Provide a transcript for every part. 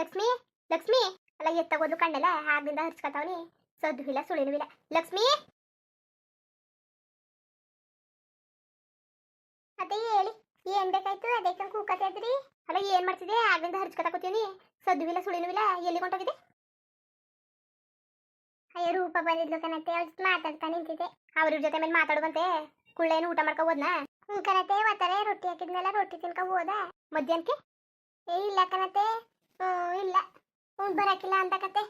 ಲಕ್ಷ್ಮಿ ಲಕ್ಷ್ಮಿ. ಅಲ್ಲ ಎತ್ತಗೋದು ಕಣ್ಣೆಲ್ಲ ಆಗಿಂದ ಹರ್ಚ್ಕೊತಾವನಿ ಸದ್ದು ಇಲ್ಲ, ಸುಳಿನೂ ಇಲ್ಲ. ಲಕ್ಷ್ಮಿ! ಅದೇ ಹೇಳಿ, ಏನ್ ಬೇಕಾಯ್ತು? ಅದೇ ಕೂಕತಾ ಇದ್ರಿ ಅಲ್ಲ, ಏನ್ ಮಾಡ್ತಿದೆ ಆಗಿಂದ ಹರ್ಚ್ಕೊತಾ ಕೂತೀನಿ ಸದ್ದು ಇಲ್ಲ, ಸುಳಿನೂ ಇಲ್ಲ, ಎಲ್ಲಿ ಕೊಂಟೋಗಿದೆ ಅಯ್ಯ, ರೂಪ ಬಂದಿದ್ಲು ಕಣತ್ತೆ. ಅವಳ ಮಾತಾಡ್ತಾ ನಿಂತಿದ್ದೆ. ಅವ್ರ ಜೊತೆ ಮೇಲೆ ಮಾತಾಡುವಂತೆ. ಕುಳ್ಳೇನು ಊಟ ಮಾಡ್ಕೊ ಹೋದ್ನಾ? ಹ್ಞೂ ಕಣತೆ ಒತ್ತಾರೆ ರೊಟ್ಟಿ ಹಾಕಿದ್ಮೇಲೆ ರೊಟ್ಟಿ ತಿನ್ಕೊ ಹೋದ. ಮಧ್ಯಾಹ್ನಕ್ಕೆ? ಏ, ಇಲ್ಲ ಕಣತೆ ಇಲ್ಲ. ಹ್ಞೂ ಬರಕಿಲ್ಲ ಅಂತ ಕತೆ.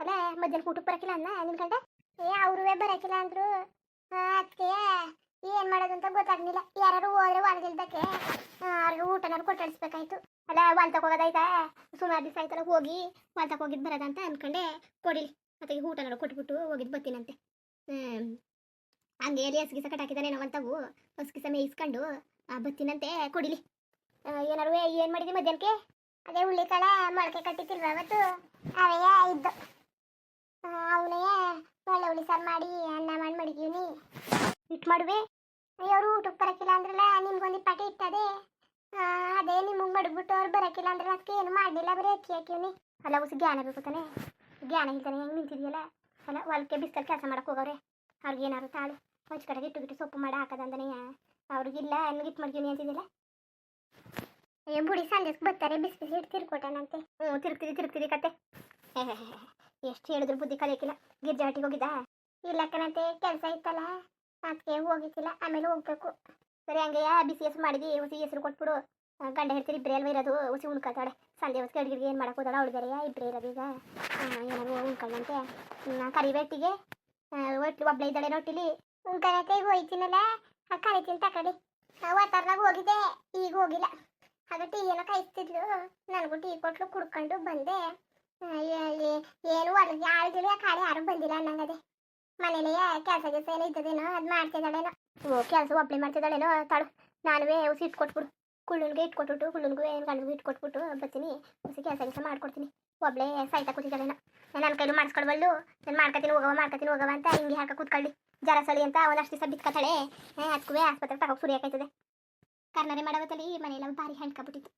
ಅಲ್ಲ ಮಧ್ಯಾಹ್ನ ಊಟಕ್ಕೆ ಬರಕಿಲ್ಲ ಅನ್ನ ನಿನ್ ಕಂಡ? ಏ ಅವ್ರೂ ಬರಕಿಲ್ಲ ಅಂದ್ರು. ಅದಕ್ಕೆ ಏನ್ ಮಾಡೋದು ಅಂತ ಗೊತ್ತಾಗ್ಲಿಲ್ಲ. ಯಾರು ಹೋದ್ರೆ ಒಳಗಿಲ್ದಕ್ಕೆ ಅವ್ರಿಗೆ ಊಟನಾರು ಕೊಟ್ಟಿಸ್ಬೇಕಾಯ್ತು ಅಲ್ಲ ಹೊಲ್ ಹೋಗೋದಾಯ್ತಾ ಸುಮಾರು ದಿವಸ ಆಯ್ತಲ್ಲ ಹೋಗಿ ಹೊಲ್ತಕ್ಕೆ ಹೋಗಿದ್ ಬರೋದಂತ ಅನ್ಕೊಂಡೆ. ಕೊಡಿಲಿ. ಮತ್ತೆ ಊಟನಾರು ಕೊಟ್ಬಿಟ್ಟು ಹೋಗಿದ್ ಬರ್ತೀನಂತೆ ಹಂಗೆ ಎಲ್ಲಿ ಹಸ್ಗಿಸ ಕಟ್ಟಾಕಿದ್ದಾನೆ ನಾವಂತವು ಹಸ್ಗಿಸ ಮೇಯಿಸ್ಕೊಂಡು ಆ, ಬರ್ತೀನಂತೆ. ಕೊಡಿಲಿ. ಏನಾರು ಏನ್ ಮಾಡಿದಿ ಮಧ್ಯಾಹ್ನಕ್ಕೆ? ಅದೇ ಕಳೆ ಮೊಳಕೆ ಕಟ್ಟಿತಿಲ್ವ ಅವತ್ತು? ಅವೇ ಇದ್ದು ಅವನೇ ಒಳ್ಳೆ ಹುಳಿ ಸಾರು ಮಾಡಿ ಅನ್ನ ಮಾಡಿ ಮಡಗಿವ್ನಿ. ಇಟ್ಟು ಮಾಡುವೆ? ಅವರು ಊಟಕ್ಕೆ ಬರಕಿಲ್ಲ ಅಂದ್ರಲ್ಲ, ನಿಮ್ಗೊಂದು ಪಾಟಿ ಇಟ್ಟದೆ ಅದೇ ನಿಮಗೆ ಮಡಗ್ಬಿಟ್ಟು ಅವ್ರು ಬರೋಕ್ಕಿಲ್ಲ ಅಂದ್ರೆ ಅದಕ್ಕೆ ಏನು ಮಾಡಲಿಲ್ಲ ಬರೀ ಅಕ್ಕಿ ಹಾಕಿವ್ನಿ. ಅಲ್ಲ, ಉಸಿ ಜ್ಞಾನ ಬೇಕು ತಾನೆ? ಜ್ಞಾನ ಇಲ್ತಾನೆ ಹೆಂಗೆ ನಿಂತಿದೆಯಲ್ಲ? ಅಲ್ಲ ಹೊಲಕ್ಕೆ ಬಿಸ್ತಲ್ಲಿ ಕೆಲಸ ಮಾಡಕ್ಕೆ ಹೋಗವ್ರೆ. ಅವ್ರಿಗೆ ಏನಾರು ತಾಳು ಹೊಚ್ಚ ಕಡೆಗೆ ಇಟ್ಟು ಬಿಟ್ಟು ಸೊಪ್ಪು ಮಾಡಿ ಹಾಕದಂದನೆ ಅವ್ರಿಗಿಲ್ಲ, ಹೆಂಗೆ ಇಟ್ಟು ಮಾಡ್ತೀನಿ ಅಂತಿದ್ದಿಲ್ಲ ಅಯ್ಯೋ ಬುಡಿ ಸಂಜೆಗೆ ಬರ್ತಾರೆ ಬಿಸಿ ಬಿಸಿ ಇಟ್ಟು ತಿರ್ಕೊಟ್ಟನಂತೆ. ಹ್ಞೂ ತಿರುಗ್ತಿದಿ ತಿರುಗ್ತಿದಿ ಕತೆ. ಎಷ್ಟು ಹೇಳಿದ್ರು ಬುದ್ಧಿ ಕಲಿಯಕ್ಕಿಲ್ಲ ಗಿರ್ಜಾ ಹಟ್ಟಿಗೆ ಹೋಗಿದ್ದ? ಇಲ್ಲ ಕಣಂತೆ ಕೆಲಸ ಇತ್ತಲ್ಲ. ಅದಕ್ಕೆ ಹೋಗಿದ್ದಿಲ್ಲ, ಆಮೇಲೆ ಹೋಗ್ಬೇಕು. ಸರಿ, ಹಂಗೆ ಬಿಸಿ ಹೆಸರು ಮಾಡಿದಿ, ಹುಸಿ ಹೆಸರು ಕೊಟ್ಬಿಡು. ಗಂಡ ಹೇಳ್ತೀರಿ ಇಬ್ಬರೇ ಅಲ್ವ ಇರೋದು? ಹುಸಿ ಉಣ್ಕೊತಾಳೆ. ಸಂಜೆ ಹೊತ್ತು ಅಡುಗೆಗೆ ಏನು ಮಾಡೋಕೆ ಹೋದಾಳ ಅವಳು ಬೇರೆ ಇಬ್ಬರೇ ಇರೋದು ಈಗ. ಏನಾದ್ರು ಉಣ್ಕೊಂಡಂತೆ ಕರಿಬೇಟಿಗೆ ಒಟ್ಟು ಒಬ್ಳೆ ಇದ್ದಾಳೆ ನೋಟಿಲಿ. ಉಣ್ಕೊಳಕ್ಕೆ ಹೋಯ್ತೀನಲ್ಲ. ಕರಿತೀನಿ ತಕೊಳ್ಳಿ ವಾತಾವರಣದಾಗ ಹೋಗಿದ್ದೆ. ಈಗ ಹೋಗಿಲ್ಲ. ಆಗ ಟೀ ಏನೋ ಕಾಯಿಸ್ತಿದ್ಲು. ನನಗೂ ಟೀ ಕೊಟ್ಲು, ಕುಡ್ಕೊಂಡು ಬಂದೆ. ಏನು ಒಳಗೆ ಆಳ್ಗಿಳಿ ಕಾಳೆ ಯಾರು ಬಂದಿಲ್ಲ ಅನ್ನಂಗದೆ. ಮನೇಲಿ ಕೆಲಸ ಕೆಲಸ ಏನೋ ಇದ್ದದೇನೋ, ಅದು ಮಾಡ್ತಿದ್ದಾಳೇನೋ. ಓ, ಕೆಲಸ ಒಬ್ಳೆ ಮಾಡ್ತಿದ್ದಾಳೇನೋ, ತಾಳು. ನಾನುವೇ ಉಸಿ ಇಟ್ಕೊಟ್ಬಿಡು. ಕುಳ್ಳುನ್ಗೆ ಇಟ್ಕೊಟ್ಬಿಟ್ಟು ಕುಳ್ಳುನ್ಗೂ ಏನು ಗಂಡಿಗೂ ಇಟ್ಕೊಟ್ಬಿಟ್ಟು ಬರ್ತೀನಿ. ಉಸಿ ಕೆಲಸ ಕೆಲಸ ಮಾಡ್ಕೊಡ್ತೀನಿ. ಒಬ್ಳೆ ಸಾಯ್ತಾ ಕೂತಿದ್ದಾಳೇನೋ. ನನ್ನ ಕೈಲು ಮಾಡಿಸ್ಕೊಳ್ಬಲ್ಲು ನಾನು ಮಾಡ್ಕೊತೀನಿ ಹೋಗವ ಮಾಡ್ಕೊತೀನಿ ಹೋಗವ ಅಂತ ಹಿಂಗೆ ಹಾಕ ಕೂತ್ಕೊಳ್ಳಿ. ಜರ ಸಳಿ ಅಂತ ಒಂದಷ್ಟು ದಿವಸ ಬಿತ್ಕೊತಾಳೆ. ಅದಕ್ಕೂ ಆಸ್ಪತ್ರೆಗೆ ತಗೋ ಸುರಿಯಾಕೈತದೆ ಕರ್ನಾರೆ ಮಾಡವತ್ತಲ್ಲಿ ಮನೆಯೆಲ್ಲ ಭಾರಿ ಹೆಣ್ಕೊಬಿಟ್ಟಿತ್ತು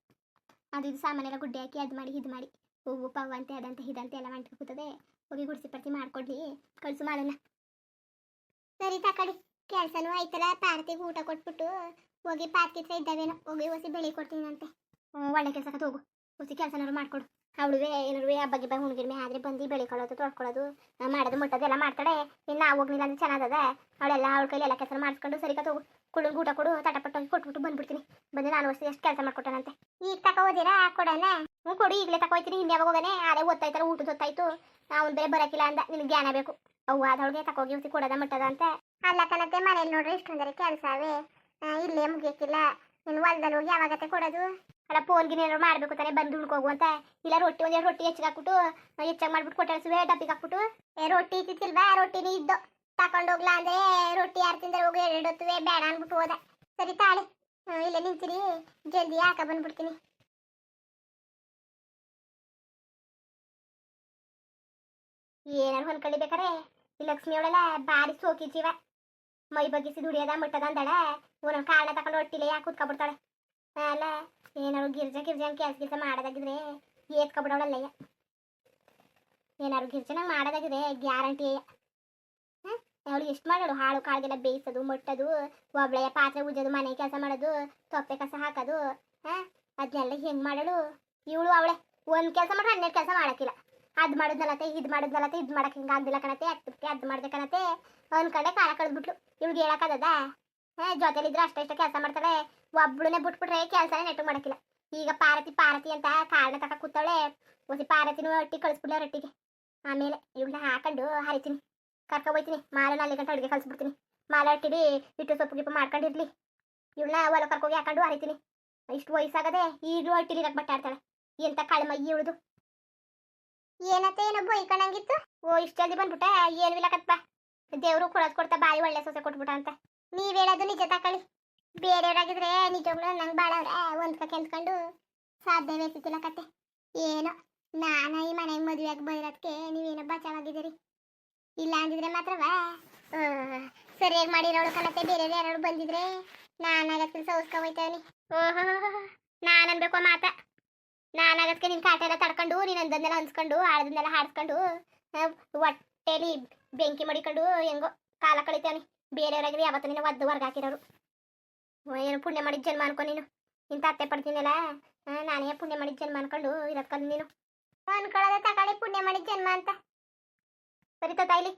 ಅದು ಇದು ಸಾಮಾನೆಲ್ಲ ಗುಡ್ಡೆ ಹಾಕಿ ಅದು ಮಾಡಿ, ಇದು ಮಾಡಿ. ಹೂವು, ಪವ್ ಅಂತೆ, ಅದಂತೆ, ಇದಂತೆ ಎಲ್ಲ ಮಾಡ್ಕೊ ಕೂತದೆ ಹೋಗಿ ಗುಡಿಸಿ ಪರ್ತಿ ಮಾಡ್ಕೊಡ್ಲಿ. ಕಳ್ಸು ಮಾಡೋಣ ಸರಿ ತಕಡಿ ಕೆಲಸನೂ ಆಯ್ತಲ್ಲ, ಪಾರ್ತಿಗೆ ಊಟ ಕೊಟ್ಬಿಟ್ಟು ಹೋಗಿ ಪಾರ್ಕಿತ್ರ ಇದ್ದಾವೇನೋ ಹೋಗಿ ಹೊಸಿ ಬೆಳಿ ಕೊಡ್ತೀನಂತೆ. ಒಳ್ಳೆ ಕೆಲಸಕ್ಕೆ ಹೋಗು. ಹೊಸಿ ಕೆಲಸನಾರು ಮಾಡ್ಕೊಡು. ಅವಳುವೆ ಏನಾರು ಹಬ್ಬ ಗಿಬ್ಬ ಹುಣ್ಗಿರ್ಮೆ ಆದ್ರೆ ಬಂದು ಬೆಳಿಕೊಳ್ಳೋದು ತೊಳ್ಕೊಳ್ಳೋದು ಆ, ಮಾಡೋದು ಮುಟ್ಟೋದು ಎಲ್ಲ ಮಾಡ್ತಾಳೆ. ಇನ್ನು ನಾವು ಹೋಗ್ಲಿಲ್ಲ ಅಂದ್ರೆ ಚೆನ್ನಾಗದ ಅವಳೆಲ್ಲ ಅವಳ ಕೈಲಿ ಎಲ್ಲ ಕೆಲಸ ಮಾಡಿಸ್ಕೊಂಡು ಸರಿ ಕತ್ತು ಕುಳ್ಳಂಗೆ ಊಟ ಕೊಡು ತಟಪಟ್ಟೋಗಿ ಕೊಟ್ಬಿಟ್ಟು ಬಂದ್ಬಿಡ್ತೀನಿ. ಬಂದು ನಾನು ವರ್ಷ ಎಷ್ಟು ಕೆಲಸ ಮಾಡ್ಕೊಟ್ಟನಂತೆ. ಈಗ ತಕ ಹೋದಿರಾ? ಕೊಡೋಣ ಹ್ಞೂ ಕೊಡು ಈಗಲೇ ತಕ ಹೋಯ್ತೀನಿ ಹಿಂದೆ ಯಾವಾಗ ಹೋಗೋನೆ? ಅದೇ ಓದ್ತಾಯ್ತಲ್ಲ ಊಟದ ಹೊತ್ತಾಯ್ತು. ಅವ್ನು ಬೇರೆ ಬರಕಿಲ್ಲ ಅಂದ ನಿನ್ ಜ್ಞಾನ ಬೇಕು. ಅವು ಅದೊಳಗೆ ತಕೋಗಿ ಉಸಿ ಕೊಡೋದ ಮಟ್ಟದ ಅಂತ. ಅಲ್ಲ ಕಣತೆ ಮನೇಲಿ ನೋಡ್ರಿ ಇಷ್ಟೊಂದರೆ ಕೆಲ್ಸ ಅವೇ ಇಲ್ಲೇ ಮುಗಿಯಕ್ಕಿಲ್ಲ. ಇನ್ನು ಹೊಲ್ದಲ್ಲಿ ಹೋಗಿ ಯಾವಾಗತ್ತೆ ಕೊಡೋದು? ಅಲ್ಲ ಫೋನ್ಗೆ ಏನಾರು ಮಾಡ್ಬೇಕು ತಾನೆ, ಬಂದು ಉಳ್ಕೋಗು ಅಂತ? ಇಲ್ಲ, ರೊಟ್ಟಿ ಒಂದೆರಡು ರೊಟ್ಟಿ ಹೆಚ್ಚಿಗೆ ಹಾಕ್ಬಿಟ್ಟು, ಹೆಚ್ಚಾಗಿ ಮಾಡ್ಬಿಟ್ಟು ಕೊಟ್ಟಿಸುವೆ ಡಬ್ಬಿಗೆ ಹಾಕ್ಬಿಟ್ಟು. ರೊಟ್ಟಿ ಇತ್ತಿಲ್ವಾ ರೊಟ್ಟಿನೇ ಇದ್ದು. ಹೋಗ್ಲಾ ಅಂದ್ರೆ ರೊಟ್ಟಿ ಯಾರು ತಿಂದ್ರೆ ಹೋಗಿ ಎರಡು ಹೊತ್ತುವೆ ಬೇಡ ಅಂದ್ಬಿಟ್ಟು ಹೋದ. ಸರಿ, ತಾಳಿ. ಇಲ್ಲ ನಿಂತಿರಿ. ಜಲ್ದಿ ಹಾಕ ಬಂದ್ಬಿಡ್ತೀನಿ? ಏನಾರು ಹೊಂದ್ಕೊಳ್ಳಿ ಬೇಕಾರೆ? ಈ ಲಕ್ಷ್ಮಿ ಅವಳೆಲ್ಲ ಬಾರಿ ಸೋಕಿ ಜೀವ. ಮೈ ಬಗ್ಗಿಸಿ ದುಡಿಯೋದ ಮುಟ್ಟದ ಅಂದಳ ಒಂದೊಂದು ಕಾರಣ ತಕೊಂಡು ಹೊಟ್ಟಿಲೆ ಯಾಕೆ ಕೂತ್ಕೊಬಿಡ್ತಾಳೆ? ಅಲ್ಲ, ಏನಾರು ಗಿರ್ಜ ಗಿರ್ಜ ಕೆಲಸ ಕೆಲಸ ಮಾಡೋದಾಗಿದ್ರೆ ಏತ್ಕೊಬಿಡವಳಲ್ಲಯ್ಯ. ಏನಾರು ಗಿರ್ಜನ ಮಾಡೋದಾಗಿದೆ ಗ್ಯಾರಂಟಿ ಅವಳು ಎಷ್ಟು ಮಾಡೋಳು ಹಾಳು ಕಾಳಿಗೆಲ್ಲ ಬೇಯಿಸೋದು, ಮುಟ್ಟೋದು ಒಬ್ಳೆಯ ಪಾತ್ರೆ ಉಜ್ಜೋದು, ಮನೆ ಕೆಲಸ ಮಾಡೋದು, ತೊಪ್ಪೆ ಕಸ ಹಾಕೋದು ಹಾಂ ಅದನ್ನೆಲ್ಲ ಹೆಂಗೆ ಮಾಡೋಳು ಇವಳು ಅವಳೆ. ಒಂದು ಕೆಲಸ ಮಾಡ್ರೆ ಹನ್ನೆರಡು ಕೆಲಸ ಮಾಡೋಕ್ಕಿಲ್ಲ. ಅದು ಮಾಡಿದ್ನಲತ್ತೆ ಇದು ಮಾಡಿದ್ನಲತ್ತೆ ಇದು ಮಾಡಕ್ಕೆ ಹಿಂಗೆ ಆಗ್ದಿಲ್ಲ ಕಣತೆ ಅದಕ್ಕೆ ಅದು ಮಾಡ್ದೆ ಕಣತೆ. ಕಡೆ ಕಾಲ ಕಳೆದ್ಬಿಟ್ಲು. ಇವ್ಳಿಗೆ ಹೇಳಕ್ಕದ ಹಾಂ, ಜೊತೆಲಿದ್ರೆ ಅಷ್ಟೇ ಇಷ್ಟ ಕೆಲಸ ಮಾಡ್ತಾಳೆ. ಒಬ್ಳನ್ನೇ ಬಿಟ್ಬಿಟ್ರೆ ಕೆಲಸನೇ ನೆಟ್ಟು ಮಾಡಕ್ಕಿಲ್ಲ ಈಗ ಪಾರತಿ ಪಾರತಿ ಅಂತ ಕಾರಣ ತಕ ಕೂತಾಳೆ ಒಸಿ ಪಾರತಿನೂ ಒಟ್ಟಿ ಕಳಿಸ್ಬಿಡ್ಲ ರೊಟ್ಟಿಗೆ. ಆಮೇಲೆ ಇವಳನ್ನ ಹಾಕೊಂಡು ಹರಿತೀನಿ. ಕರ್ಕೊ ಹೋಯ್ತೀನಿ. ಮಾಲೆ ನಾಲ್ಕು ಗಂಟೆ ಅಡುಗೆ ಕಳಿಸ್ಬಿಡ್ತೀನಿ. ಮಾಲೆ ಹಟ್ಟಿಡಿ ಇಟ್ಟು ಸೊಪ್ಪು ಗಿಪ್ಪು ಮಾಡ್ಕೊಂಡಿರ್ಲಿ. ಇವಳನ್ನ ಹೊಲ ಕರ್ಕೋಗಿ ಹಾಕೊಂಡು ಹರಿತೀನಿ. ಇಷ್ಟು ವಯಸ್ಸಾಗದೆ ಈಗಲೂ ಹಟ್ಟಿಲಿ ಬಟ್ಟೆ ಆಡ್ತಾಳೆ. ಎಂತ ಕಳ್ಮೈ ಇವಳದು. ಏನತ್ತೆ ಏನೋ ಬೈಕಣಂಗಿತ್ತು ಓ, ಇಷ್ಟು ಜಲ್ದಿ ಬಂದ್ಬಿಟ್ಟ? ಏನು ಇಲ್ಲಕತ್ಪ ದೇವ್ರು ಕೊಡೋದು ಕೊಡ್ತಾ ಬಾಯಿ ಒಳ್ಳೆ ಸೊಸೆ ಕೊಟ್ಬಿಟ್ಟ ಅಂತ. ನೀವ್ ಹೇಳೋದು ನಿಜ ತಕೊಳ್ಳಿ ಬೇರೆಯವರಾಗಿದ್ರೆ ನಿಜವಾಗ್ಲೂ ನಂಗೆ ಬಾಳವ್ರೆ ಒಂದ್ಕ ಕೆಂದ್ಕೊಂಡು ಸಾಧ್ಯವೇ ಇರ್ತಿತ್ತಿಲ್ಲ ಕತೆ ಏನೋ, ನಾನ ಈ ಮನೆಗೆ ಮದುವೆಯಾಗಿ ಬಂದಿರೋದಕ್ಕೆ ನೀವೇನೋ ಬಚಾವಾಗಿದ್ದೀರಿ. ಇಲ್ಲ ಅಂದಿದ್ರೆ ಮಾತ್ರವಾ? ಸರಿಯಾಗಿ ಮಾಡಿರೋಳು ಕಣತ್ತೆ ಬೇರೆ ಯಾರು ಬಂದಿದ್ರೆ ನಾನಾಗತ್ತಿನ ಸೌಸ್ಕ ಹೋಯ್ತಾವನಿ ಓಹೋ, ನಾನು ಅನ್ಬೇಕು ಮಾತ. ನಾನು ಆಗಕ್ಕೆ ನಿನ್ ಕಾಟ ಎಲ್ಲ ತಡ್ಕೊಂಡು ನೀನು ಅಂದನ್ನೆಲ್ಲ ಅನ್ಸ್ಕೊಂಡು ಆಡದನ್ನೆಲ್ಲ ಹಾಡ್ಸ್ಕೊಂಡು ಹೊಟ್ಟೆಲಿ ಬೆಂಕಿ ಮಡಿಕೊಂಡು ಹೆಂಗೋ ಕಾಲ ಕಳಿತೇವನಿ. ಬೇರೆಯವ್ರಾಗಿದ್ರೆ ಯಾವತ್ತು ನಿನ್ನ ಒದ್ದು ಹೊರ್ಗೆ ಹಾಕಿರೋರು. ಏನು ಪುಣ್ಯ ಮಾಡಿದ ಜನ್ಮ ಅನ್ಕೊ ನೀನು. ಇಂಥ ಅತ್ತೆ ಪಡ್ತೀನಲ್ಲ? ನಾನೇ ಪುಣ್ಯ ಮಾಡಿದ ಜನ್ಮ ಅನ್ಕೊಂಡು ಇರತ್ಕೊಂಡು ನೀನು. ಅನ್ಕೊಳ್ಳೋದೆ ತಗೊಳ್ಳಿ ಪುಣ್ಯ ಮಾಡಿದ ಜನ್ಮ ಅಂತ. ಸರಿ ತಾಯಿಲಿ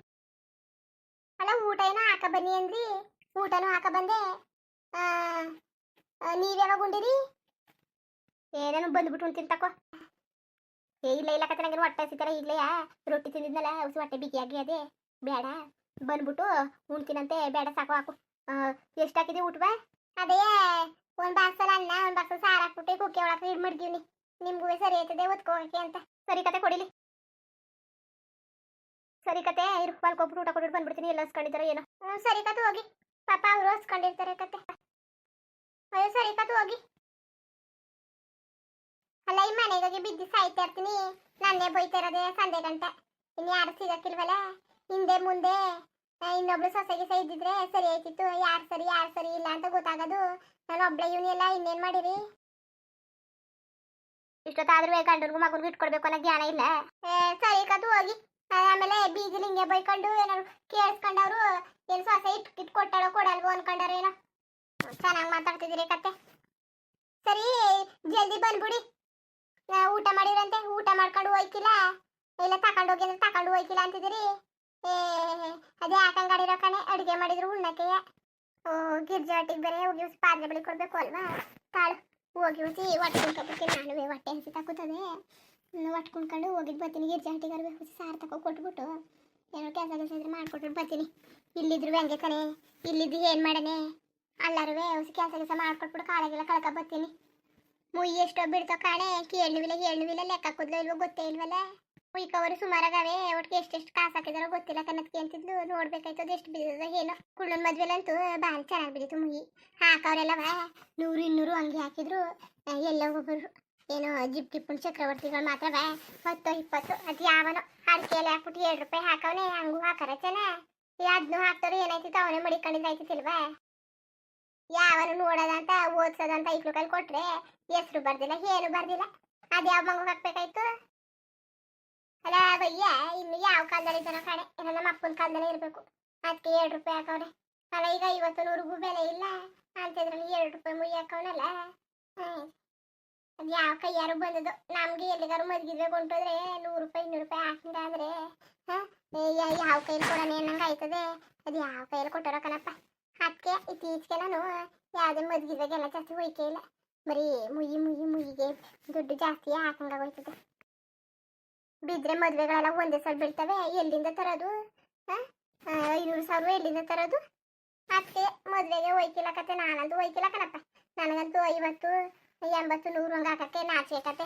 ಅಲ್ಲ ಊಟ ಏನೋ ಹಾಕ ಬನ್ನಿ ಅಂದ್ರಿ. ಊಟನೂ ಹಾಕ ಬಂದೆ. ಆ, ಆ, ನೀವ್ ಯಾವಾಗ ಉಂಡಿರಿ? ಏನೇನು ಬಂದ್ಬಿಟ್ಟು ಉಣ್ತೀನಿ ತಕೋ ಏ, ಇಲ್ಲ ಇಲ್ಲ ಕತೆ ನಂಗೆ ಹೊಟ್ಟೆ ಹಸಿತಾರ? ಈಗಲೇ ರೊಟ್ಟಿ ತಿಂದಿದ್ನಲ್ಲ, ಉಸಿ ಹೊಟ್ಟೆ ಬಿಗಿಯಾಗಿ ಅದೇ. ಬೇಡ. ಬಂದ್ಬಿಟ್ಟು ಉಣ್ತೀನಂತೆ ಬೇಡ, ಸಾಕು, ಹಾಕು. ಎಷ್ಟಾಕಿದೆ ಎಷ್ಟ್ ಊಟ ಅದೇ, ಒಂದ್ ಬಾಕ್ಸಲ್ ಅನ್ನ, ಒಂದ್ ಬಾಕ್ಸಲ್ ಸಾರು ಹಾಕ್ಬಿಟ್ಟು ಕುಕ್ಕೆ ಒಳಗೆ ಇಡ್ ಮಡ್ಗಿವ್ನಿ. ನಿಮ್ಗೂ ಸರಿ ಆಯ್ತದೆ ಒತ್ಕೋಕೆ ಅಂತ. ಸರಿ ಕತೆ, ಕೊಡಿಲಿ. ಸರಿ ಕತೆ, ಇರು, ಹೊಲ್ಕೊಬ್ಬಿಟ್ಟು ಊಟ ಕೊಟ್ಬಿಟ್ಟು ಬಂದ್ಬಿಡ್ತೀನಿ. ಎಲ್ಲ ಹಸ್ಕೊಂಡಿದ್ದಾರೆ ಏನೋ. ಹ್ಞೂ ಸರಿ ಕತೆ, ಹೋಗಿ. ಪಾಪ ಅವರು ಹಸ್ಕೊಂಡಿರ್ತಾರೆ ಕತೆ. ಅಯ್ಯೋ, ಸರಿ ಕತೆ, ಹೋಗಿ. ಅಲ್ಲ ಈ ಮನೆಗೆ ಬಿದ್ದು ಸಾಯ್ತಾ ಇರ್ತೀನಿ. ನನ್ನೇ ಬೈತಾ ಇರೋದೇ ಸಂಜೆ ಗಂಟ. ಇನ್ನು ಯಾರು ಸಿಗಕ್ಕಿಲ್ವಲ್ಲ ಹಿಂದೆ ಮುಂದೆ ಇನ್ನೊಬ್ಳು ಸೊಸೆಗೆ ಸೈದಿದ್ರೆ ಸರಿ ಆಯ್ತಿತ್ತು. ಯಾರು ಸರಿ ಯಾರು ಸರಿ ಇಲ್ಲ ಅಂತ ಗೊತ್ತಾಗೋದು. ನಾನು ಒಬ್ಳೆ ಇವನೆಲ್ಲ ಇನ್ನೇನು ಮಾಡಿರಿ? ಇಷ್ಟೊತ್ತಾದ್ರೂ ಗಂಡನ್ಗೂ ಮಗು ಇಟ್ಕೊಡ್ಬೇಕು ಅನ್ನೋ ಜ್ಞಾನ ಇಲ್ಲ? ಏ, ಸರಿ ಕದು ಹೋಗಿ. ಆಮೇಲೆ ಬೀದಿಲಿ ಹಿಂಗೆ ಬೈಕೊಂಡು ಏನಾರು ಕೇಳಿಸ್ಕೊಂಡವ್ರು ಏನು ಸೊಸೆ ಇಟ್ ಇಟ್ ಕೊಟ್ಟಾಳೋ ಕೊಡಲ್ವೋ ಅನ್ಕೊಂಡಾರೇನೋ ಚೆನ್ನಾಗಿ ಮಾತಾಡ್ತಿದ್ದೀರಿ ಕತೆ ಸರಿ ಜಲ್ದಿ ಬಂದ್ಬಿಡಿ. ಊಟ ಮಾಡಿರಂತೆ ಊಟ ಮಾಡ್ಕೊಂಡು ಹೋಯ್ತಿಲ್ಲ ಇಲ್ಲ, ತಕೊಂಡು ಹೋಗಿ ಅಂದ್ರೆ ತಕೊಂಡು ಹೋಯ್ತಿಲ್ಲ ಅಂತಿದ್ದೀರಿ? ಏ, ಅದೇ ಹಾಕಂಗಾಡಿರೋ ಕಣೆ, ಅಡುಗೆ ಮಾಡಿದ್ರು ಉಣ್ಣಕ್ಕೆ ಓ ಗಿರ್ಜಾಟಿಗೆ ಬೇರೆ ಹೋಗಿ ಉಸ್ ಪಾತ್ರೆ ಬಳಿ ಕೊಡ್ಬೇಕು ಅಲ್ವಾ? ತಾಳು, ಹೋಗಿ ಉಸಿ ಹೊಟ್ಟೆ ಕುಂಡ್ಕೊಬಿಟ್ಟು ನಾನು ಹೊಟ್ಟೆ ಹಸಿ ತಗೋತದೆ ಹೊಟ್ಟೆ ಕುಣ್ಕೊಂಡು ಹೋಗಿದ್ದು ಬರ್ತೀನಿ ಗಿರ್ಜಾಟಿಗೆ ಅರ್ವೆ ಹುಸಿ ಸಾರು ತಕೊ ಕೊಟ್ಬಿಟ್ಟು. ಏನೋ ಕೆಲಸ ಕೆಲಸ ಇದ್ರೆ ಮಾಡ್ಕೊಟ್ಬಿಟ್ಟು ಬರ್ತೀನಿ. ಇಲ್ಲಿದ್ರು ಹೆಂಗೆ ಕಣೆ, ಇಲ್ಲಿದ್ದು ಏನು ಮಾಡನೆ ಅಲ್ಲಾರುವೆ, ಹೊಸ ಕೆಲಸ ಕೆಲಸ ಮಾಡ್ಕೊಟ್ಬಿಟ್ಟು ಕಾಲಾಗೆಲ್ಲ ಕಳ್ಕೊ ಬರ್ತೀನಿ. ಮುಯ್ಯಿ ಎಷ್ಟೋ ಬಿಡ್ತೋ ಕಾಣೆ ಕೇಳುವಿಲ್ಲ ಹೇಳುವಿಲ್ಲ ಲೆಕ್ಕ ಕುದ್ಲೋ ಇಲ್ವೋ ಗೊತ್ತೇ ಇಲ್ವಲ್ಲ? ಮುಯ್ಕವರು ಸುಮಾರಾಗವೆ ಒಟ್ಟಿಗೆ ಎಷ್ಟೆಷ್ಟು ಕಾಸು ಹಾಕಿದಾರೋ ಗೊತ್ತಿಲ್ಲ ಕನ್ನದಕ್ಕೆ ಅಂತಿದ್ಲು ನೋಡ್ಬೇಕಾಯ್ತದ ಎಷ್ಟು ಬಿದ್ದದ ಏನೋ. ಕುಳ್ಳನ್ ಮದ್ವೆಲಂತೂ ಭಾರಿ ಚೆನ್ನಾಗಿ ಬಿದ್ದಿತ್ತು ಮುಯಿ. ಹಾಕವ್ರೆಲ್ಲವ, ನೂರು ಇನ್ನೂರು ಹಂಗೆ ಹಾಕಿದ್ರು ಎಲ್ಲ ಒಬ್ಬರು, ಏನೋ ಜಿಪ್ ಟಿಪ್ಪು ಚಕ್ರವರ್ತಿಗಳು ಮಾತ್ರ ಹತ್ತು ಇಪ್ಪತ್ತು, ಅದು ಯಾವನೋ ಅಡಿಕೆಯಲ್ಲಿ ಹಾಕ್ಬಿಟ್ಟು ಎರಡು ರೂಪಾಯಿ ಹಾಕವನೇ, ಹಂಗೂ ಹಾಕರ ಚೆನ್ನ. ಅದನ್ನು ಹಾಕ್ತಾರೆ ಏನಾಯ್ತಿತ್ತು, ಅವನೇ ಮಡಿಕೊಂಡಿದ್ದಾಯ್ತಿಲ್ವಾ ಯಾವನು ನೋಡೋದಂತ, ಓದ್ಸೋದಂತ ಇಕ್ಳು ಕೈಲಿ ಕೊಟ್ರೆ ಹೆಸರು ಬರ್ದಿಲ್ಲ ಏನು ಬರ್ದಿಲ್ಲ. ಅದ್ಯಾವ ಮಗು ಹಾಕ್ಬೇಕಾಯ್ತು? ಅಲ್ಲ ಬಯ್ಯ ಇನ್ನು ಯಾವ ಕಾಲದಲ್ಲಿ ಇದನ್ನ ಏನೋ ನಮ್ಮ ಅಪ್ಪನ ಕಾಲದಲ್ಲಿ ಇರಬೇಕು. ಅದಕ್ಕೆ ಎರಡು ರೂಪಾಯಿ ಹಾಕವ್ರೆ ಅಲ್ಲ ಈಗ ಇವತ್ತು ನೂರಿಗೂ ಬೆಲೆ ಇಲ್ಲ. ಅಂತಿದ್ರಲ್ಲಿ ಎರಡು ರೂಪಾಯಿ ಮುಯ್ಯಿ ಹಾಕವನಲ್ಲ. ಅದು ಯಾವ ಕೈಯಾರು ಬಂದದ್ದು? ನಮ್ಗೆ ಎಲ್ಲಿಗಾರು ಮದ್ಗಿದ್ರೆ ಕೊಂಟೋದ್ರೆ ನೂರು ರೂಪಾಯಿ, ಇನ್ನೂರು ರೂಪಾಯಿ ಹಾಕಿಂದ ಅಂದ್ರೆ ಯಾವ ಕೈಲಿ ಕೊಡೋಣ ಏನಂಗೆ ಆಯ್ತದೆ ಅದು ಯಾವ ಕೈಯಲ್ಲಿ ಕೊಟ್ಟಾರ ಕಣಪ್ಪ. ಅದಕ್ಕೆ ಇತ್ತೀಚೆಗೆ ನಾನು ಯಾವುದೇ ಮದ್ಗಿದಾಗೆಲ್ಲ ಜಾಸ್ತಿ ಹೋಯ್ಕೆ ಇಲ್ಲ. ಬರೀ ಮುಯಿ ಮುಯಿ ಮುಯಿಗೆ ದುಡ್ಡು ಜಾಸ್ತಿ ಹಾಕಂಗಾಗೋಯ್ತದೆ ಬಿದ್ರೆ ಮದುವೆಗಳೆಲ್ಲ ಒಂದೇ ಸಲ ಬೀಳ್ತವೆ. ಎಲ್ಲಿಂದ ತರೋದು? ಐನೂರು ಸಾವಿರ ಎಲ್ಲಿಂದ ತರೋದು? ಅದಕ್ಕೆ ಮದುವೆಗೆ ಹೋಯ್ತಿಲ್ಲ ಕತೆ. ನಾನಂತೂ ಹೋಯ್ತಿಲ್ಲ ಕಣಪ್ಪ. ನನಗಂತೂ ಐವತ್ತು, ಎಂಬತ್ತು ನೂರು ಹಂಗೆ ಹಾಕಕ್ಕೆ ನಾಚಿಕೆ